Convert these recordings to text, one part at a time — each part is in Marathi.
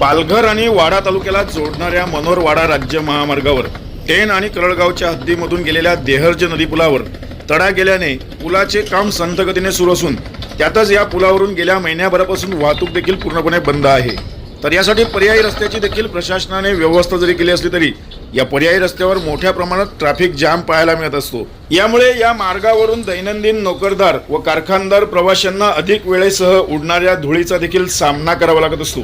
पालघर आणि वाडा तालुक्याला जोडणाऱ्या मनोरवाडा राज्य महामार्गावर टेन आणि करळगावच्या हद्दीमधून गेलेल्या देहर्ज नदी पुलावर तडा गेल्याने पुलाचे काम संथगतीने सुरू असून त्यातच या पुलावरून गेल्या महिन्याभरापासून वाहतूक देखील पूर्णपणे बंद आहे. तर यासाठी पर्यायी रस्त्याची देखील प्रशासनाने व्यवस्था जरी केली असली तरी या पर्यायी रस्त्यावर मोठ्या प्रमाणात ट्रॅफिक जाम पाहायला मिळत असतो. यामुळे या मार्गावरून दैनंदिन नोकरदार व कारखानदार प्रवाशांना अधिक वेळेसह उडणाऱ्या धुळीचा देखील सामना करावा लागत असतो.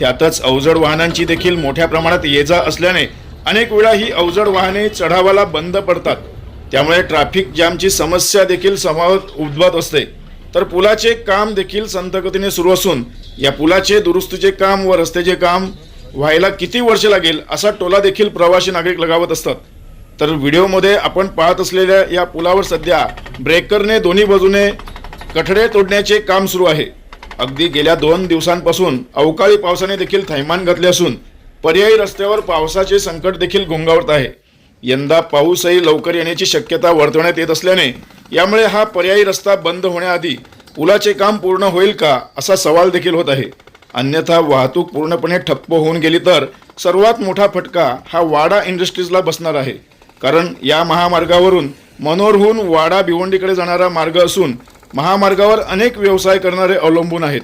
त्यातच अवजड वाहनांची देखील मोठ्या प्रमाणात ये जा असल्याने अनेक वेळा ही अवजड वाहने चढावाला बंद पडतात. त्यामुळे ट्रॅफिक जामची समस्या देखील समावत उद्भवत असते. तर पुलाचे काम देखील संतगतीने सुरू असून या पुलाचे दुरुस्तीचे काम व रस्त्याचे काम व्हायला किती वर्ष लागेल असा टोला देखील प्रवासी नागरिक लगावत असतात. तर व्हिडिओमध्ये आपण पाहत असलेल्या या पुलावर सध्या ब्रेकरने दोन्ही बाजूने कठडे तोडण्याचे काम सुरू आहे. अगदी गेल्या दोन दिवसांपासून अवकाळी पावसाने देखील थैमान घातले असून पर्यायी रस्त्यावर पावसाचे संकट देखील घोंगावत आहे. यंदा पाऊसही लवकर येण्याची शक्यता वर्तवण्यात येत असल्याने यामुळे हा पर्यायी रस्ता बंद होण्याआधी पुलाचे काम पूर्ण होईल का असा सवाल देखील होत आहे. अन्यथा वाहतूक पूर्णपणे ठप्प होऊन गेली तर सर्वात मोठा फटका हा वाडा इंडस्ट्रीजला बसणार आहे. कारण या महामार्गावरून मनोरहून वाडा भिवंडीकडे जाणारा मार्ग असून महामार्गावर अनेक व्यवसाय करणारे अवलंबून आहेत.